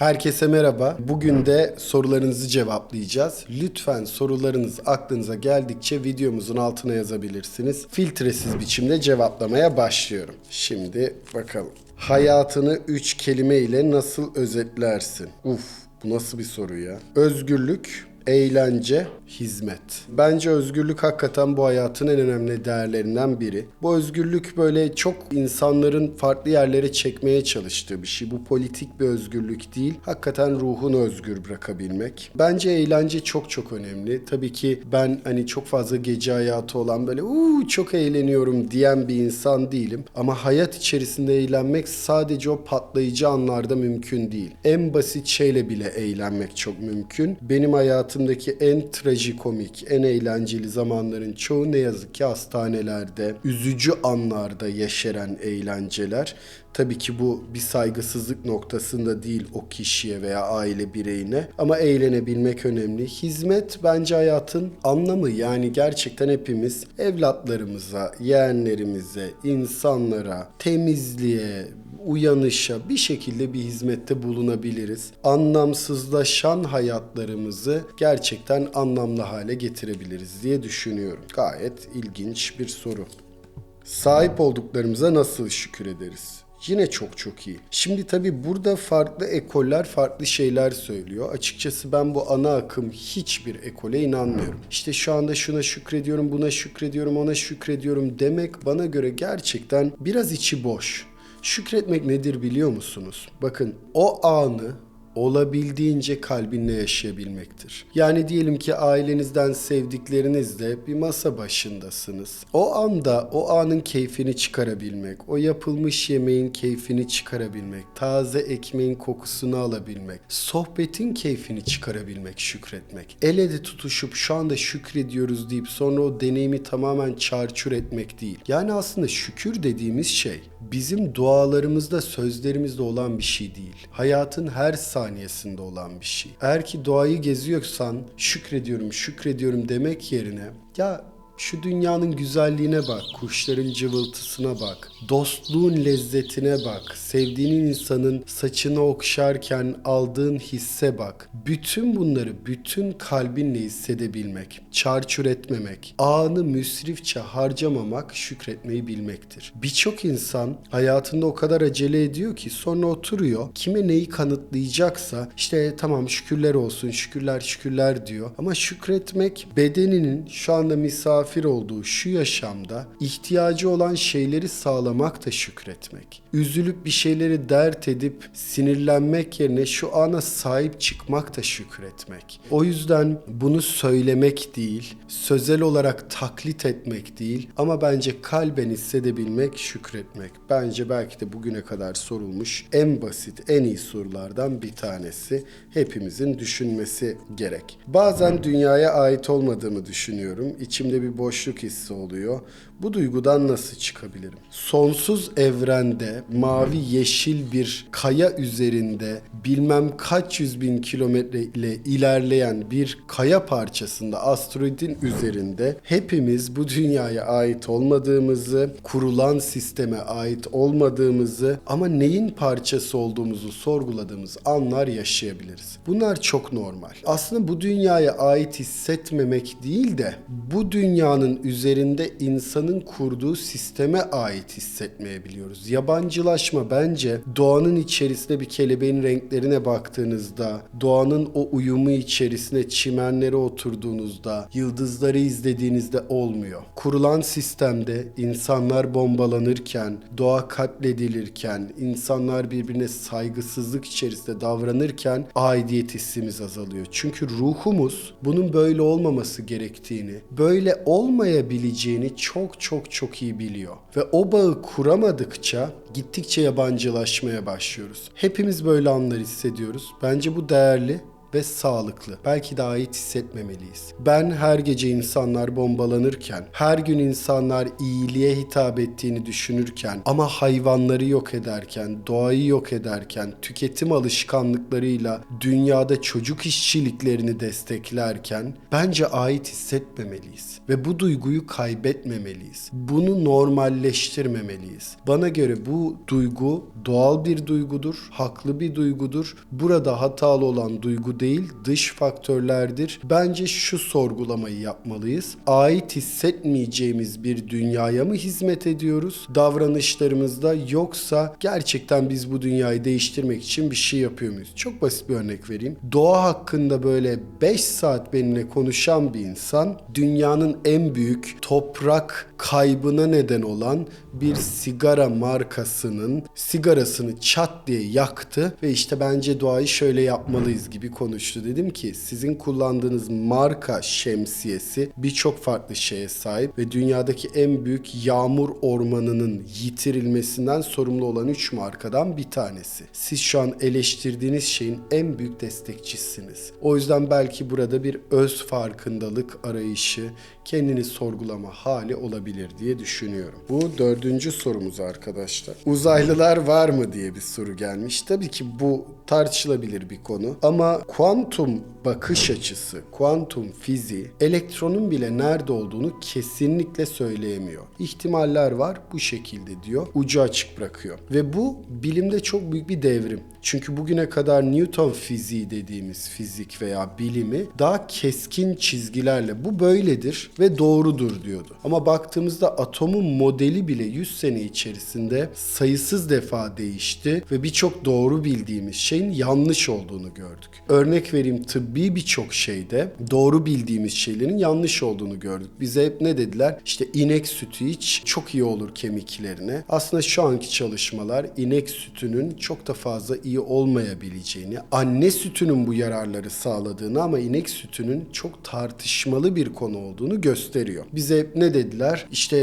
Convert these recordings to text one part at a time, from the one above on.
Herkese merhaba. Bugün de sorularınızı cevaplayacağız. Lütfen sorularınız aklınıza geldikçe videomuzun altına yazabilirsiniz. Filtresiz biçimde cevaplamaya başlıyorum. Şimdi bakalım. Hayatını üç kelime ile nasıl özetlersin? Uf, bu nasıl bir soru ya? Özgürlük, eğlence, hizmet. Bence özgürlük hakikaten bu hayatın en önemli değerlerinden biri. Bu özgürlük böyle çok insanların farklı yerlere çekmeye çalıştığı bir şey. Bu politik bir özgürlük değil. Hakikaten ruhunu özgür bırakabilmek. Bence eğlence çok çok önemli. Tabii ki ben hani çok fazla gece hayatı olan böyle uuu çok eğleniyorum diyen bir insan değilim. Ama hayat içerisinde eğlenmek sadece o patlayıcı anlarda mümkün değil. En basit şeyle bile eğlenmek çok mümkün. Benim hayatımdaki en trajikomik, en eğlenceli zamanların çoğu ne yazık ki hastanelerde, üzücü anlarda yeşeren eğlenceler. Tabii ki bu bir saygısızlık noktasında değil o kişiye veya aile bireyine ama eğlenebilmek önemli. Hizmet bence hayatın anlamı yani gerçekten hepimiz evlatlarımıza, yeğenlerimize, insanlara, temizliğe, uyanışa bir şekilde bir hizmette bulunabiliriz. Anlamsızlaşan hayatlarımızı gerçekten anlamlı hale getirebiliriz diye düşünüyorum. Gayet ilginç bir soru. Sahip olduklarımıza nasıl şükür ederiz? Yine çok çok iyi. Şimdi tabii burada farklı ekoller farklı şeyler söylüyor. Açıkçası ben bu ana akım hiçbir ekole inanmıyorum. İşte şu anda şuna şükrediyorum, buna şükrediyorum, ona şükrediyorum demek bana göre gerçekten biraz içi boş. Şükretmek nedir biliyor musunuz? Bakın o anı olabildiğince kalbinle yaşayabilmektir. Yani diyelim ki ailenizden sevdiklerinizle bir masa başındasınız. O anda o anın keyfini çıkarabilmek, o yapılmış yemeğin keyfini çıkarabilmek, taze ekmeğin kokusunu alabilmek, sohbetin keyfini çıkarabilmek, şükretmek. El ele tutuşup şu anda şükrediyoruz deyip sonra o deneyimi tamamen çarçur etmek değil. Yani aslında şükür dediğimiz şey bizim dualarımızda, sözlerimizde olan bir şey değil. Hayatın her saniyesinde olan bir şey. Eğer ki doğayı geziyorsan şükrediyorum, şükrediyorum demek yerine ya şu dünyanın güzelliğine bak, kuşların cıvıltısına bak, dostluğun lezzetine bak, sevdiğin insanın saçını okşarken aldığın hisse bak. Bütün bunları bütün kalbinle hissedebilmek, çarçur etmemek, anı müsrifçe harcamamak şükretmeyi bilmektir. Birçok insan hayatında o kadar acele ediyor ki sonra oturuyor, kime neyi kanıtlayacaksa işte tamam şükürler olsun, şükürler şükürler diyor. Ama şükretmek bedeninin şu anda misafir misafir olduğu şu yaşamda ihtiyacı olan şeyleri sağlamak da şükretmek. Üzülüp bir şeyleri dert edip sinirlenmek yerine şu ana sahip çıkmak da şükretmek. O yüzden bunu söylemek değil, sözel olarak taklit etmek değil ama bence kalben hissedebilmek, şükretmek. Bence belki de bugüne kadar sorulmuş en basit, en iyi sorulardan bir tanesi. Hepimizin düşünmesi gerek. Bazen dünyaya ait olmadığımı düşünüyorum. İçimde bir boşluk hissi oluyor. Bu duygudan nasıl çıkabilirim? Sonsuz evrende mavi yeşil bir kaya üzerinde bilmem kaç yüz bin kilometre ile ilerleyen bir kaya parçasında asteroidin üzerinde hepimiz bu dünyaya ait olmadığımızı, kurulan sisteme ait olmadığımızı ama neyin parçası olduğumuzu sorguladığımız anlar yaşayabiliriz. Bunlar çok normal. Aslında bu dünyaya ait hissetmemek değil de bu dünyanın üzerinde insanın kurduğu sisteme ait hissetmeyebiliyoruz. Yabancılaşma bence doğanın içerisinde bir kelebeğin renklerine baktığınızda, doğanın o uyumu içerisinde çimenlere oturduğunuzda, yıldızları izlediğinizde olmuyor. Kurulan sistemde insanlar bombalanırken, doğa katledilirken, insanlar birbirine saygısızlık içerisinde davranırken aidiyet hissimiz azalıyor. Çünkü ruhumuz bunun böyle olmaması gerektiğini, böyle olmayabileceğini çok çok çok iyi biliyor. Ve o bağı kuramadıkça gittikçe yabancılaşmaya başlıyoruz. Hepimiz böyle anlar hissediyoruz. Bence bu değerli ve sağlıklı. Belki de ait hissetmemeliyiz. Ben her gece insanlar bombalanırken, her gün insanlar iyiliğe hitap ettiğini düşünürken ama hayvanları yok ederken, doğayı yok ederken, tüketim alışkanlıklarıyla dünyada çocuk işçiliklerini desteklerken bence ait hissetmemeliyiz ve bu duyguyu kaybetmemeliyiz. Bunu normalleştirmemeliyiz. Bana göre bu duygu doğal bir duygudur, haklı bir duygudur. Burada hatalı olan duygu değil, dış faktörlerdir. Bence şu sorgulamayı yapmalıyız. Ait hissetmeyeceğimiz bir dünyaya mı hizmet ediyoruz davranışlarımızda yoksa gerçekten biz bu dünyayı değiştirmek için bir şey yapıyor muyuz? Çok basit bir örnek vereyim. Doğa hakkında böyle 5 saat benimle konuşan bir insan dünyanın en büyük toprak kaybına neden olan bir sigara markasının sigarasını çat diye yaktı ve işte bence doğayı şöyle yapmalıyız gibi konuştu. Dedim ki sizin kullandığınız marka şemsiyesi birçok farklı şeye sahip ve dünyadaki en büyük yağmur ormanının yitirilmesinden sorumlu olan 3 markadan bir tanesi. Siz şu an eleştirdiğiniz şeyin en büyük destekçisiniz. O yüzden belki burada bir öz farkındalık arayışı, kendini sorgulama hali olabilir diye düşünüyorum. Bu dördüncü sorumuz arkadaşlar. Uzaylılar var mı diye bir soru gelmiş. Tabii ki bu tartışılabilir bir konu ama kuantum bakış açısı, kuantum fiziği elektronun bile nerede olduğunu kesinlikle söyleyemiyor. İhtimaller var bu şekilde diyor. Ucu açık bırakıyor. Ve bu bilimde çok büyük bir devrim. Çünkü bugüne kadar Newton fiziği dediğimiz fizik veya bilimi daha keskin çizgilerle bu böyledir ve doğrudur diyordu. Ama baktığımızda atomun modeli bile 100 sene içerisinde sayısız defa değişti ve birçok doğru bildiğimiz şeyin yanlış olduğunu gördük. Örnek vereyim tıbbi birçok şeyde doğru bildiğimiz şeylerin yanlış olduğunu gördük. Bize hep ne dediler? İşte inek sütü iç çok iyi olur kemiklerine. Aslında şu anki çalışmalar inek sütünün çok da fazla iyi olmayabileceğini, anne sütünün bu yararları sağladığını ama inek sütünün çok tartışmalı bir konu olduğunu gösteriyor. Bize ne dediler? İşte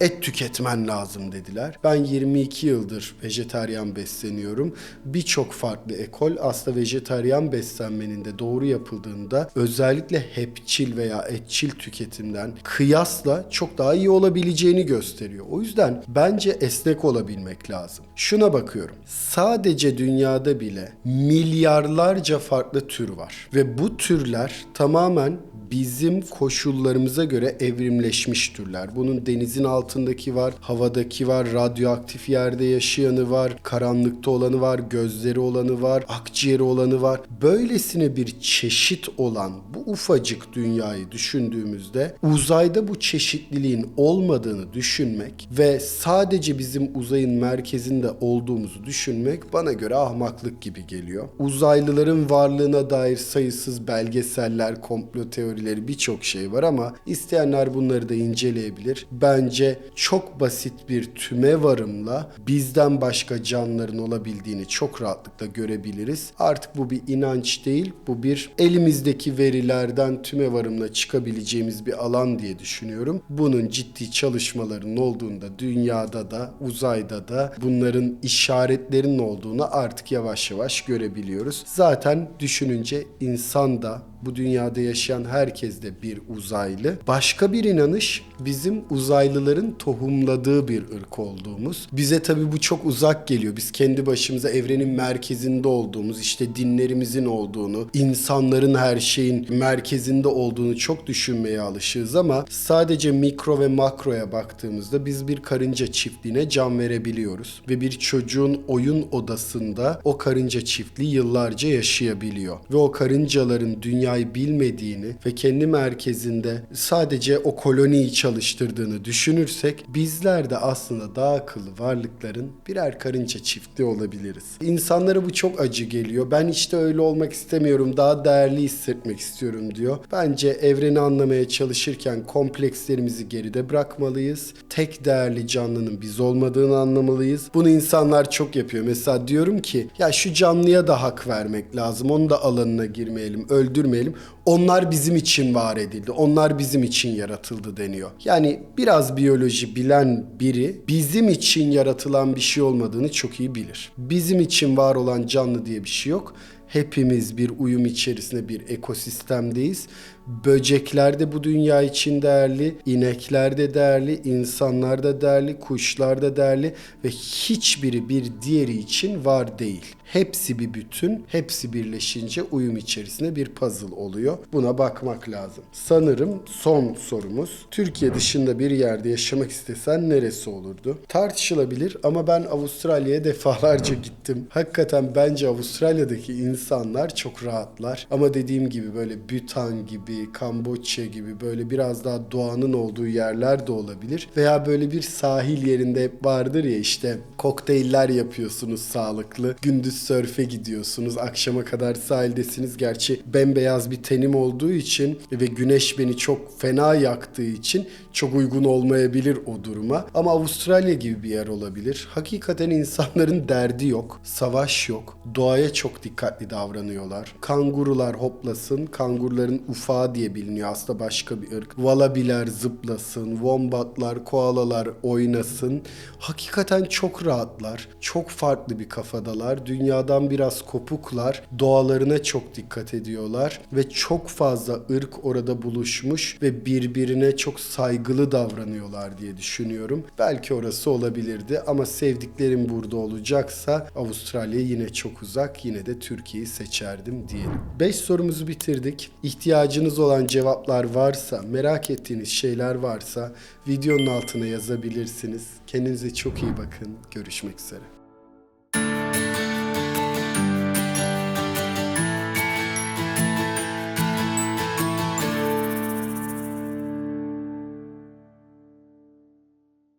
et tüketmen lazım dediler. Ben 22 yıldır vejetaryen besleniyorum. Birçok farklı ekol aslında vejetaryen beslenmenin de doğru yapıldığında özellikle hepçil veya etçil tüketimden kıyasla çok daha iyi olabileceğini gösteriyor. O yüzden bence esnek olabilmek lazım. Şuna bakıyorum. Sadece dünyada bile milyarlarca farklı tür var. Ve bu türler tamamen bizim koşullarımıza göre evrimleşmiş türler. Bunun denizin altındaki var, havadaki var, radyoaktif yerde yaşayanı var, karanlıkta olanı var, gözleri olanı var, akciğeri olanı var. Böylesine bir çeşit olan bu ufacık dünyayı düşündüğümüzde uzayda bu çeşitliliğin olmadığını düşünmek ve sadece bizim uzayın merkezinde olduğumuzu düşünmek bana göre ahmaklık gibi geliyor. Uzaylıların varlığına dair sayısız belgeseller, komplo teorileri teorileri birçok şey var ama isteyenler bunları da inceleyebilir. Bence çok basit bir tüme varımla bizden başka canlıların olabildiğini çok rahatlıkla görebiliriz. Artık bu bir inanç değil, bu bir elimizdeki verilerden tüme varımla çıkabileceğimiz bir alan diye düşünüyorum. Bunun ciddi çalışmaların olduğunda dünyada da uzayda da bunların işaretlerinin olduğunu artık yavaş yavaş görebiliyoruz. Zaten düşününce insan da bu dünyada yaşayan herkes de bir uzaylı. Başka bir inanış bizim uzaylıların tohumladığı bir ırk olduğumuz. Bize tabii bu çok uzak geliyor. Biz kendi başımıza evrenin merkezinde olduğumuz, işte dinlerimizin olduğunu, insanların her şeyin merkezinde olduğunu çok düşünmeye alışığız ama sadece mikro ve makroya baktığımızda biz bir karınca çiftliğine can verebiliyoruz ve bir çocuğun oyun odasında o karınca çiftliği yıllarca yaşayabiliyor ve o karıncaların dünya dünyayı bilmediğini ve kendi merkezinde sadece o koloniyi çalıştırdığını düşünürsek bizler de aslında daha akıllı varlıkların birer karınca çiftliği olabiliriz. İnsanlara bu çok acı geliyor. Ben işte öyle olmak istemiyorum. Daha değerli hissetmek istiyorum diyor. Bence evreni anlamaya çalışırken komplekslerimizi geride bırakmalıyız. Tek değerli canlının biz olmadığını anlamalıyız. Bunu insanlar çok yapıyor. Mesela diyorum ki ya şu canlıya da hak vermek lazım. Onu da alanına girmeyelim, öldürmeyelim. Onlar bizim için var edildi. Onlar bizim için yaratıldı deniyor. Yani biraz biyoloji bilen biri bizim için yaratılan bir şey olmadığını çok iyi bilir. Bizim için var olan canlı diye bir şey yok Hepimiz bir uyum içerisinde bir ekosistemdeyiz. Böcekler de bu dünya için değerli, inekler de değerli, insanlar da değerli, kuşlar da değerli ve hiçbiri bir diğeri için var değil. Hepsi bir bütün, hepsi birleşince uyum içerisinde bir puzzle oluyor. Buna bakmak lazım. Sanırım son sorumuz. Türkiye dışında bir yerde yaşamak istesen neresi olurdu? Tartışılabilir ama ben Avustralya'ya defalarca gittim. Hakikaten bence Avustralya'daki insanlar çok rahatlar. Ama dediğim gibi böyle Bhutan gibi, Kamboçya gibi böyle biraz daha doğanın olduğu yerler de olabilir. Veya böyle bir sahil yerinde vardır ya işte kokteyller yapıyorsunuz sağlıklı. Gündüz sörfe gidiyorsunuz. Akşama kadar sahildesiniz. Gerçi bembeyaz bir tenim olduğu için ve güneş beni çok fena yaktığı için çok uygun olmayabilir o duruma. Ama Avustralya gibi bir yer olabilir. Hakikaten insanların derdi yok. Savaş yok. Doğaya çok dikkatli davranıyorlar. Kangurular hoplasın. Kanguruların ufağı diye biliniyor. Aslında başka bir ırk. Valabiler zıplasın. Wombatlar, koalalar oynasın. Hakikaten çok rahatlar. Çok farklı bir kafadalar. Dünyadan biraz kopuklar. Doğalarına çok dikkat ediyorlar. Ve çok fazla ırk orada buluşmuş ve birbirine çok saygılı davranıyorlar diye düşünüyorum. Belki orası olabilirdi ama sevdiklerim burada olacaksa Avustralya yine çok uzak. Yine de Türkiye'yi seçerdim diyelim. 5 sorumuzu bitirdik. İhtiyacınız olan cevaplar varsa, merak ettiğiniz şeyler varsa videonun altına yazabilirsiniz. Kendinize çok iyi bakın. Görüşmek üzere.